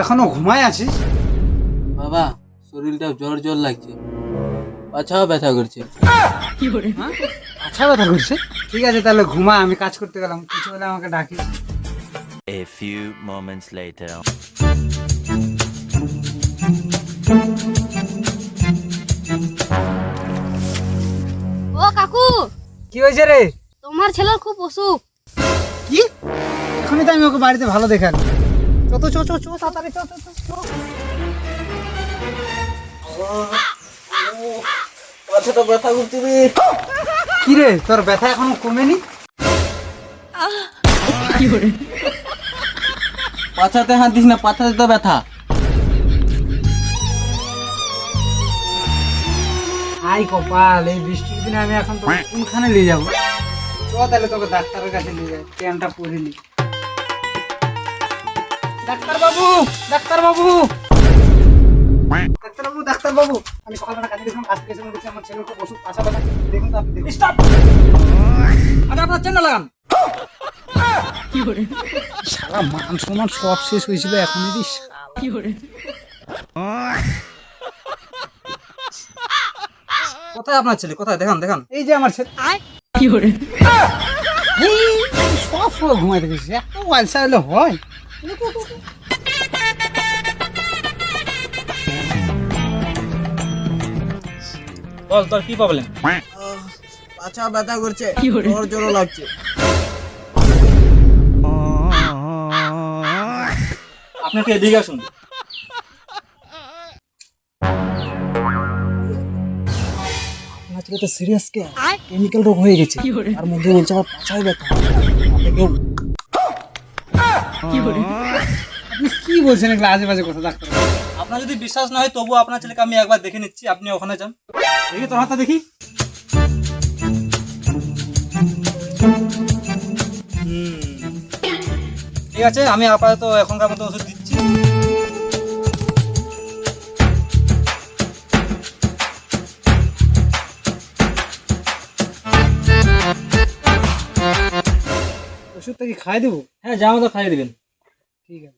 এখনও ঘুমায় আছিস বাবা শরীরটা জ্বর জ্বর লাগছে। পাছাও ব্যথা করছে। আচ্ছা ব্যথা করছে? ঠিক আছে তাহলে ঘুমা আমি কাজ করতে গেলাম। কিছু হলে আমাকে ডাকিস A few moments later. ও কাকু! কি হয়েছে রে? তোমার ছেলের খুব অসুখ। কি? এখনই তো আমি ওকে বাড়িতে ভালো চত চো চো চো তাড়াতাড়ি চো চো চো, চো পাছাটা ব্যথা করছে রে। কি রে তোর ব্যথা এখনও কমেনি? পাছাতে হাত দিস না পাছাতে তো ব্যথা। আই কপাল এই বৃষ্টির দিনে আমি এখন তোকে কোনখানে নিয়ে যাব? চ তাহলে তোকে ডাক্তারের কাছে নিয়ে যাই ট্রেনটা পরে নি। ডাক্তার বাবু ডাক্তার বাবু ডাক্তার বাবু ডাক্তার বাবু আমি সকালবেলা কাজে গেছিলাম কাজ এসে দেখছি আমার ছেলের খুব ওষুধ পাশা ব্যথা দেখুন তো আপনি? দেখুন স্টপ আচ্ছা আপনার চেন্না লাগান সারা মান সম্মান সব শেষ হয়েছিল এখন যদি কোথায় আপনার ছেলে? কোথায়? দেখান দেখান। এই যে আমার ছেলে। এই, সব সময় ঘুমাইতে গেছি। এত ওয়ালসা হলে হয়। বল তোর কি প্রবলেম পাছা ব্যথা করছে জ্বর জ্বর লাগছে। আপনাকে এদিকে আসুন। ছেলে তো সিরিয়াস কে? কেমিক্যাল রোগ হয়ে গেছে। তার মধ্যে বলছে আমার পাছায় ব্যথা। আপনাকে আপনি কি বলছেন এগুলো আজে বাজে কথা ডাক্তার আপনার যদি বিশ্বাস না হয় তবু আপনার ছেলেকে আমি একবার দেখে নিচ্ছি। আপনি ওখানে যান। দেখি তোর হাতটা দেখি। ঠিক আছে আমি আপাতত এখনকার মতো ওষুধ দিচ্ছি। ওষুধটা কি খাই দেবো? হ্যাঁ যা মতো খাইয়ে দেবেন। ঠিক আছে।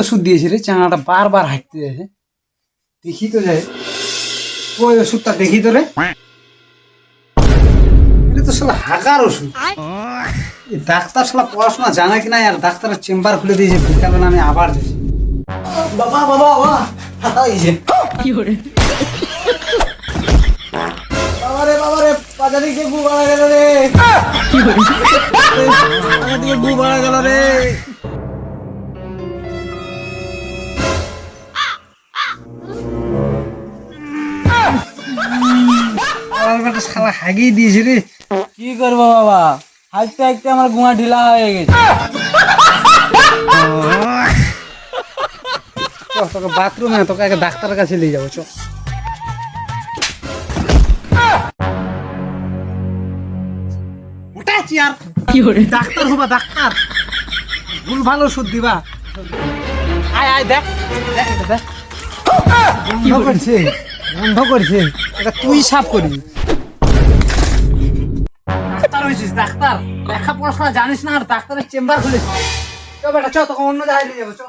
ওষুধ দিয়েছে রে? চাঙাটা বারবার হাঁটতে যাচ্ছে দেখি তো যাই ওই ওষুধটা দেখি তো রে? এটা তো শালা হাগার ওষুধ। ডাক্তার শালা পড়াশোনা জানে কি না আর ডাক্তারের চেম্বার খুলে দিয়েছে বিকালবেলা আমি আবার যাচ্ছি বাবা বাবা বাবা হাতা গেছে। বাবা রে বাবা রে পাজা দিকে গু বাড়া গেল রে। পাজা দিকে গু বাড়া গেল রে। আমার বেটা শালা হাগিয়ে দিয়েছে রে। কি করব বাবা? হাঁটতে হাঁটতে আমার গুয়া ঢিলা হয়ে গেছে। তোকে বাথরুমে তোকে আগে ডাক্তারের কাছে নিয়ে যাব চ উঠাচ্ছি আর। ডাক্তার হবা ডাক্তার। ভুল ভালো ওষুধ দিবা। আয় আয় দেখ দেখ দেখ। বন্ধ করছে বন্ধ করছে। এটা তুই সাফ করবি। ডাক্তার লেখা পড়াশোনা জানিস না, আর ডাক্তারের চেম্বার খুলে চ বেটা, চ তখন অন্য জায়গায় নিয়ে যাব, চ।